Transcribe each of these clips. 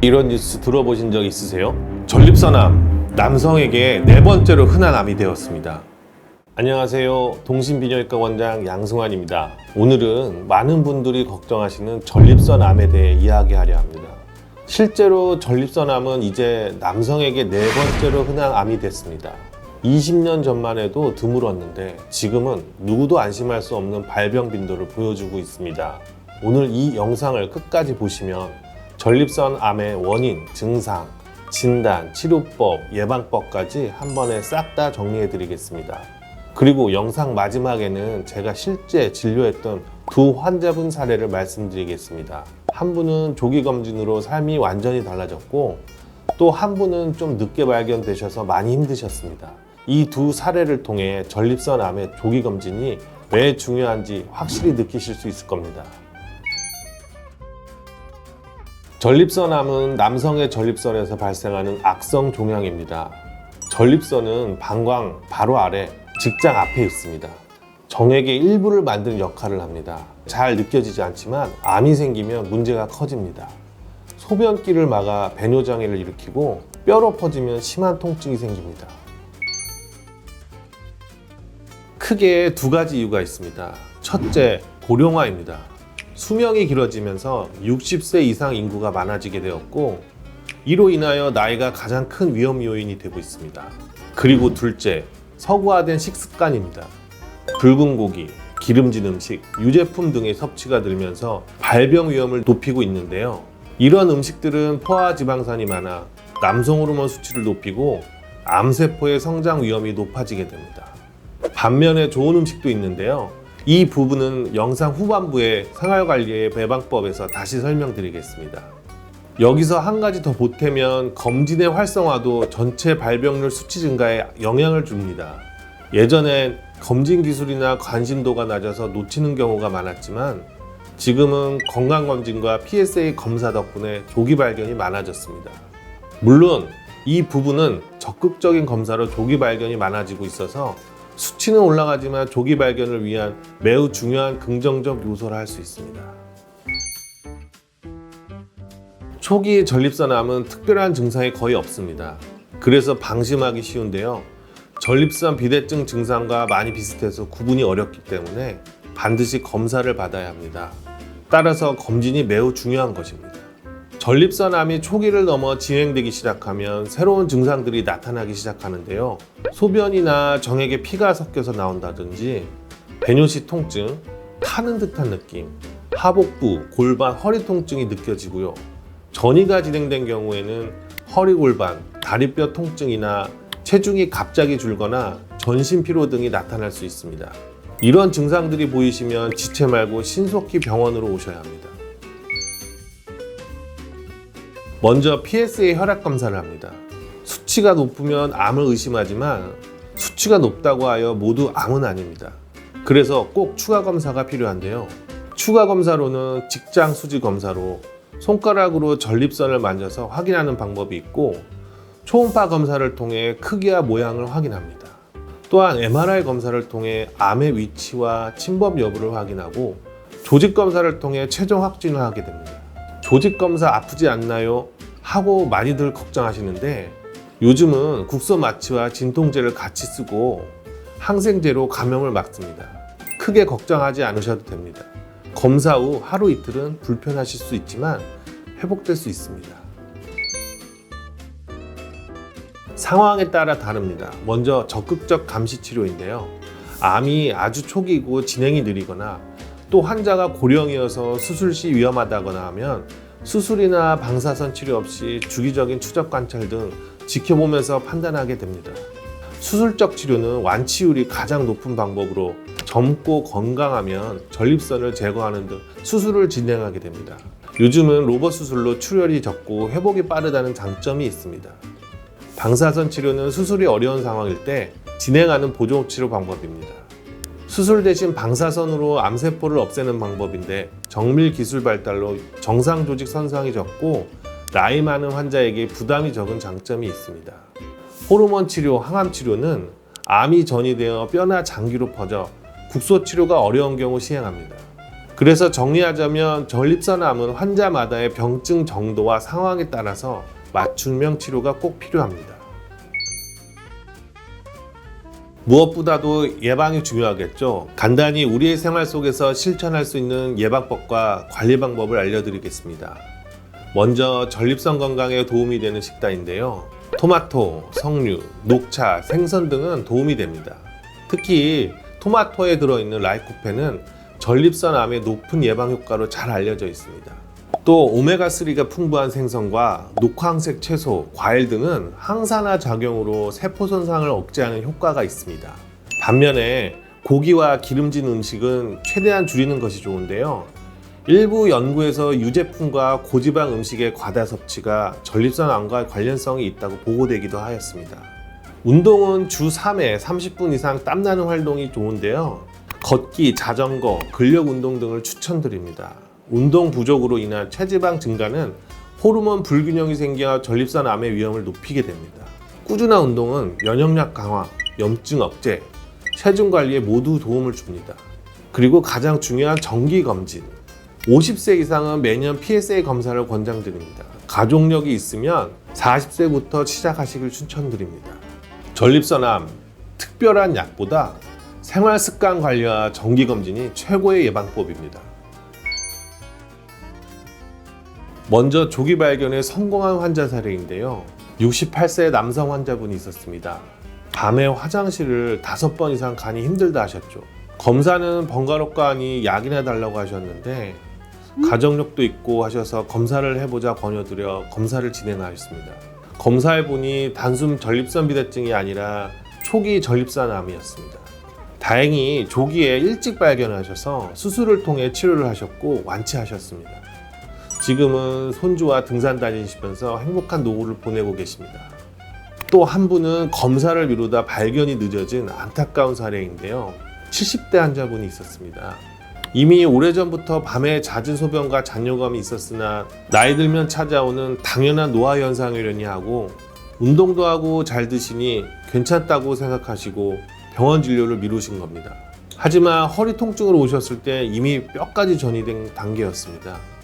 이런 뉴스 들어보신 적 있으세요? 전립선암 남성에게 네 번째로 흔한 암이 되었습니다. 안녕하세요. 동신비뇨기과 원장 양승환입니다. 오늘은 많은 분들이 걱정하시는 전립선암에 대해 이야기하려 합니다. 실제로 전립선암은 이제 남성에게 네 번째로 흔한 암이 됐습니다. 20년 전만 해도 드물었는데 지금은 누구도 안심할 수 없는 발병 빈도를 보여주고 있습니다. 오늘 이 영상을 끝까지 보시면 전립선 암의 원인, 증상, 진단, 치료법, 예방법까지 한 번에 싹 다 정리해 드리겠습니다. 그리고 영상 마지막에는 제가 실제 진료했던 두 환자분 사례를 말씀드리겠습니다. 한 분은 조기 검진으로 삶이 완전히 달라졌고 또 한 분은 좀 늦게 발견되셔서 많이 힘드셨습니다. 이 두 사례를 통해 전립선 암의 조기 검진이 왜 중요한지 확실히 느끼실 수 있을 겁니다. 전립선암은 남성의 전립선에서 발생하는 악성 종양입니다. 전립선은 방광 바로 아래 직장 앞에 있습니다. 정액의 일부를 만드는 역할을 합니다. 잘 느껴지지 않지만 암이 생기면 문제가 커집니다. 소변기를 막아 배뇨 장애를 일으키고 뼈로 퍼지면 심한 통증이 생깁니다. 크게 두 가지 이유가 있습니다. 첫째, 고령화입니다. 수명이 길어지면서 60세 이상 인구가 많아지게 되었고 이로 인하여 나이가 가장 큰 위험 요인이 되고 있습니다. 그리고 둘째, 서구화된 식습관입니다. 붉은 고기, 기름진 음식, 유제품 등의 섭취가 늘면서 발병 위험을 높이고 있는데요. 이런 음식들은 포화 지방산이 많아 남성 호르몬 수치를 높이고 암세포의 성장 위험이 높아지게 됩니다. 반면에 좋은 음식도 있는데요. 이 부분은 영상 후반부의 생활관리의 배방법에서 다시 설명드리겠습니다. 여기서 한 가지 더 보태면 검진의 활성화도 전체 발병률 수치 증가에 영향을 줍니다. 예전엔 검진 기술이나 관심도가 낮아서 놓치는 경우가 많았지만 지금은 건강검진과 PSA 검사 덕분에 조기 발견이 많아졌습니다. 물론 이 부분은 적극적인 검사로 조기 발견이 많아지고 있어서 수치는 올라가지만 조기 발견을 위한 매우 중요한 긍정적 요소라 할수 있습니다. 초기 전립선암은 특별한 증상이 거의 없습니다. 그래서 방심하기 쉬운데요. 전립선 비대증 증상과 많이 비슷해서 구분이 어렵기 때문에 반드시 검사를 받아야 합니다. 따라서 검진이 매우 중요한 것입니다. 전립선암이 초기를 넘어 진행되기 시작하면 새로운 증상들이 나타나기 시작하는데요. 소변이나 정액에 피가 섞여서 나온다든지 배뇨시 통증, 타는 듯한 느낌, 하복부, 골반, 허리 통증이 느껴지고요. 전이가 진행된 경우에는 허리 골반, 다리뼈 통증이나 체중이 갑자기 줄거나 전신 피로 등이 나타날 수 있습니다. 이런 증상들이 보이시면 지체 말고 신속히 병원으로 오셔야 합니다. 먼저 PSA 혈액 검사를 합니다. 수치가 높으면 암을 의심하지만 수치가 높다고 하여 모두 암은 아닙니다. 그래서 꼭 추가 검사가 필요한데요. 추가 검사로는 직장 수지 검사로 손가락으로 전립선을 만져서 확인하는 방법이 있고 초음파 검사를 통해 크기와 모양을 확인합니다. 또한 MRI 검사를 통해 암의 위치와 침범 여부를 확인하고 조직 검사를 통해 최종 확진을 하게 됩니다. 조직 검사 아프지 않나요? 하고 많이들 걱정하시는데 요즘은 국소 마취와 진통제를 같이 쓰고 항생제로 감염을 막습니다. 크게 걱정하지 않으셔도 됩니다. 검사 후 하루 이틀은 불편하실 수 있지만 회복될 수 있습니다. 상황에 따라 다릅니다. 먼저 적극적 감시 치료인데요. 암이 아주 초기고 진행이 느리거나 또 환자가 고령이어서 수술 시 위험하다거나 하면 수술이나 방사선 치료 없이 주기적인 추적 관찰 등 지켜보면서 판단하게 됩니다. 수술적 치료는 완치율이 가장 높은 방법으로 젊고 건강하면 전립선을 제거하는 등 수술을 진행하게 됩니다. 요즘은 로봇 수술로 출혈이 적고 회복이 빠르다는 장점이 있습니다. 방사선 치료는 수술이 어려운 상황일 때 진행하는 보조 치료 방법입니다. 수술 대신 방사선으로 암세포를 없애는 방법인데 정밀 기술 발달로 정상 조직 손상이 적고 나이 많은 환자에게 부담이 적은 장점이 있습니다. 호르몬 치료, 항암 치료는 암이 전이되어 뼈나 장기로 퍼져 국소 치료가 어려운 경우 시행합니다. 그래서 정리하자면 전립선암은 환자마다의 병증 정도와 상황에 따라서 맞춤형 치료가 꼭 필요합니다. 무엇보다도 예방이 중요하겠죠. 간단히 우리의 생활 속에서 실천할 수 있는 예방법과 관리 방법을 알려드리겠습니다. 먼저 전립선 건강에 도움이 되는 식단인데요. 토마토, 석류, 녹차, 생선 등은 도움이 됩니다. 특히 토마토에 들어있는 라이코펜은 전립선 암의 높은 예방 효과로 잘 알려져 있습니다. 또 오메가3가 풍부한 생선과 녹황색 채소, 과일 등은 항산화 작용으로 세포 손상을 억제하는 효과가 있습니다. 반면에 고기와 기름진 음식은 최대한 줄이는 것이 좋은데요. 일부 연구에서 유제품과 고지방 음식의 과다 섭취가 전립선 암과 관련성이 있다고 보고되기도 하였습니다. 운동은 주 3회 30분 이상 땀나는 활동이 좋은데요. 걷기, 자전거, 근력 운동 등을 추천드립니다. 운동 부족으로 인한 체지방 증가는 호르몬 불균형이 생겨 전립선 암의 위험을 높이게 됩니다. 꾸준한 운동은 면역력 강화, 염증 억제, 체중 관리에 모두 도움을 줍니다. 그리고 가장 중요한 정기 검진. 50세 이상은 매년 PSA 검사를 권장드립니다. 가족력이 있으면 40세부터 시작하시길 추천드립니다. 전립선암 특별한 약보다 생활 습관 관리와 정기 검진이 최고의 예방법입니다. 먼저 조기 발견에 성공한 환자 사례인데요. 68세 남성 환자분이 있었습니다. 밤에 화장실을 다섯 번 이상 가니 힘들다 하셨죠. 검사는 번거롭고 하니 약이나 달라고 하셨는데 가정력도 있고 하셔서 검사를 해보자 권유드려 검사를 진행하였습니다. 검사해 보니 단순 전립선 비대증이 아니라 초기 전립선암이었습니다. 다행히 조기에 일찍 발견하셔서 수술을 통해 치료를 하셨고 완치하셨습니다. 지금은 손주와 등산 다니시면서 행복한 노후를 보내고 계십니다. 또 한 분은 검사를 미루다 발견이 늦어진 안타까운 사례인데요. 70대 환자분이 있었습니다. 이미 오래전부터 밤에 잦은 소변과 잔뇨감이 있었으나 나이 들면 찾아오는 당연한 노화 현상이려니 하고 운동도 하고 잘 드시니 괜찮다고 생각하시고 병원 진료를 미루신 겁니다. 하지만 허리 통증으로 오셨을 때 이미 뼈까지 전이된 단계였습니다.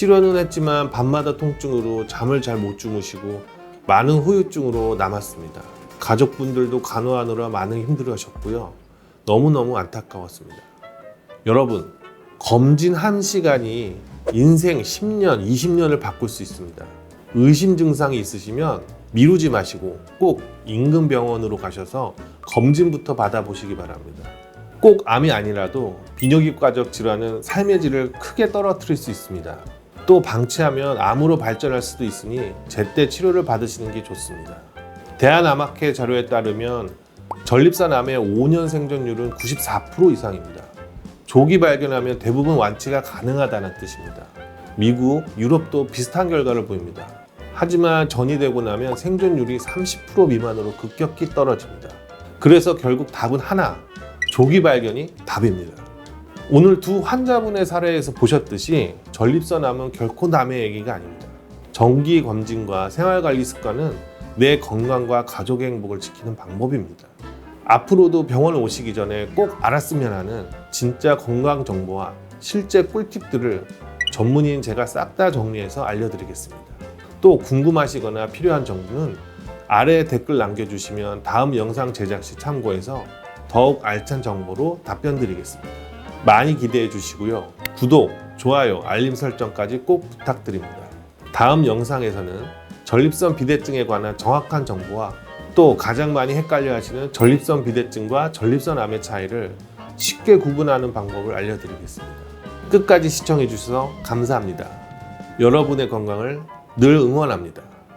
치료는 했지만 밤마다 통증으로 잠을 잘 못 주무시고 많은 후유증으로 남았습니다. 가족분들도 간호하느라 많은 힘들어 하셨고요. 너무너무 안타까웠습니다. 여러분, 검진 한 시간이 인생 10년, 20년을 바꿀 수 있습니다. 의심 증상이 있으시면 미루지 마시고 꼭 인근 병원으로 가셔서 검진부터 받아보시기 바랍니다. 꼭 암이 아니라도 비뇨기과적 질환은 삶의 질을 크게 떨어뜨릴 수 있습니다. 또 방치하면 암으로 발전할 수도 있으니 제때 치료를 받으시는 게 좋습니다. 대한암학회 자료에 따르면 전립선 암의 5년 생존율은 94% 이상입니다. 조기 발견하면 대부분 완치가 가능하다는 뜻입니다. 미국, 유럽도 비슷한 결과를 보입니다. 하지만 전이 되고 나면 생존율이 30% 미만으로 급격히 떨어집니다. 그래서 결국 답은 하나, 조기 발견이 답입니다. 오늘 두 환자분의 사례에서 보셨듯이 전립선암은 결코 남의 얘기가 아닙니다. 정기 검진과 생활관리 습관은 내 건강과 가족의 행복을 지키는 방법입니다. 앞으로도 병원 오시기 전에 꼭 알았으면 하는 진짜 건강 정보와 실제 꿀팁들을 전문의인 제가 싹 다 정리해서 알려드리겠습니다. 또 궁금하시거나 필요한 정보는 아래 댓글 남겨주시면 다음 영상 제작 시 참고해서 더욱 알찬 정보로 답변 드리겠습니다. 많이 기대해 주시고요. 구독, 좋아요, 알림 설정까지 꼭 부탁드립니다. 다음 영상에서는 전립선 비대증에 관한 정확한 정보와 또 가장 많이 헷갈려 하시는 전립선 비대증과 전립선 암의 차이를 쉽게 구분하는 방법을 알려드리겠습니다. 끝까지 시청해 주셔서 감사합니다. 여러분의 건강을 늘 응원합니다.